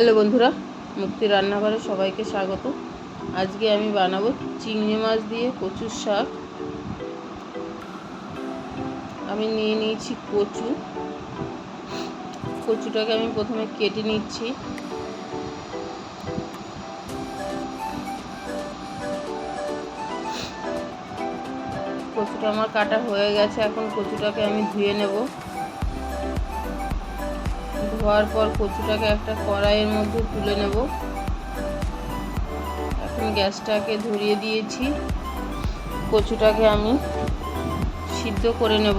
Hello বন্ধুরা, মুক্তি রান্নাঘরে সবাইকে স্বাগত। আজকে আমি বানাবো চিংড়ি মাছ দিয়ে কচুর শাক। আমি নিয়ে নিয়েছি কচু। কচুটাকে আমি প্রথমে কেটে নিচ্ছি। কচুটা আমার কাটা হয়ে গেছে, এখন কচুটাকে আমি ধুয়ে নেব। ধোয়ার পর কচুটাকে একটা কড়াইয়ের মধ্যে তুলে নেব। এখন গ্যাসটাকে ধরিয়ে দিয়েছি। কচুটাকে আমি সিদ্ধ করে নেব।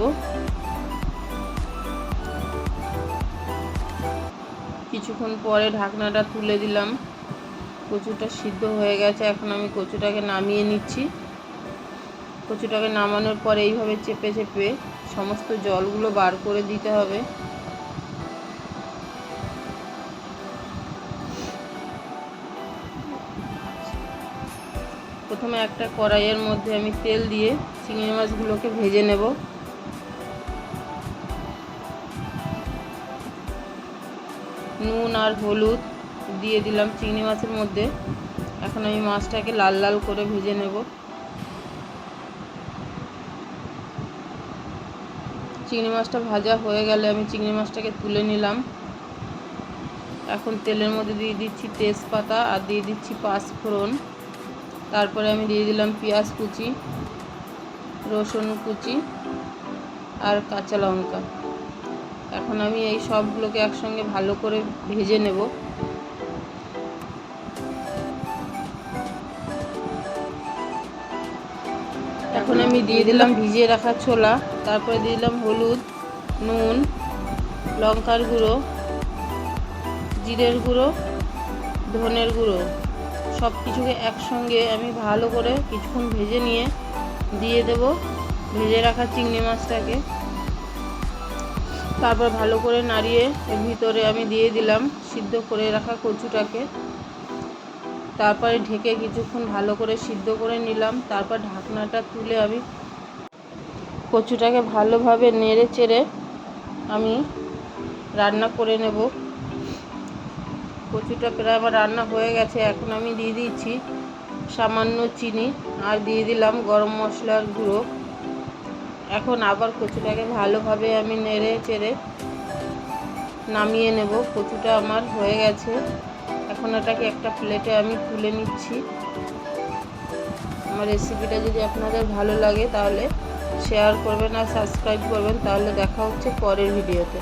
কিছুক্ষণ পরে ঢাকনাটা তুলে দিলাম। কচুটা সিদ্ধ হয়ে গেছে। এখন আমি কচুটাকে নামিয়ে নিচ্ছি। কচুটাকে নামানোর পরে এইভাবে চেপে চেপে সমস্ত জলগুলো বার করে দিতে হবে। প্রথমে একটা কড়াইয়ের মধ্যে আমি তেল দিয়ে চিংড়ি মাছগুলোকে ভেজে নেব। নুন আর হলুদ দিয়ে দিলাম চিংড়ি মাছের মধ্যে। এখন আমি মাছটাকে লাল লাল করে ভেজে নেব। চিংড়ি মাছটা ভাজা হয়ে গেলে আমি চিংড়ি মাছটাকে তুলে নিলাম। এখন তেলের মধ্যে দিয়ে দিচ্ছি তেজপাতা আর দিয়ে দিচ্ছি পাঁচফোড়ন। তারপরে আমি দিয়ে দিলাম পেঁয়াজ কুচি, রসুন কুচি আর কাঁচা লঙ্কা। এখন আমি এই সবগুলোকে একসঙ্গে ভালো করে ভেজে নেব। এখন আমি দিয়ে দিলাম ভিজিয়ে রাখা ছোলা, তারপরে দিয়ে দিলাম হলুদ, নুন, লঙ্কার গুঁড়ো, জিরের গুঁড়ো, ধনের গুঁড়ো। সব কিছুকে একসঙ্গে আমি ভালো করে কিছুক্ষণ ভেজে নিয়ে দিয়ে দেব। ভেজে রাখা চিংড়ি মাছটাকে। তারপর ভালো করে নাড়িয়ে এর ভিতরে আমি দিয়ে দিলাম সিদ্ধ করে রাখা কচুটাকে। তারপরে ঢেকে কিছুক্ষণ ভালো করে সিদ্ধ করে নিলাম। তারপর ঢাকনাটা তুলে আমি কচুটাকে ভালোভাবে নেড়ে চেড়ে আমি রান্না করে নেব। কচুটা প্রায় আমার রান্না হয়ে গেছে, এখন আমি দিয়ে দিচ্ছি সামান্য চিনি আর দিয়ে দিলাম গরম মশলার গুঁড়ো। এখন আবার কচুটাকে ভালোভাবে আমি নেড়ে চেড়ে নামিয়ে নেব। কচুটা আমার হয়ে গেছে। এখন এটাকে একটা প্লেটে আমি তুলে নিচ্ছি। আমার রেসিপিটা যদি আপনাদের ভালো লাগে তাহলে শেয়ার করবেন আর সাবস্ক্রাইব করবেন, তাহলে দেখা হচ্ছে পরের ভিডিওতে।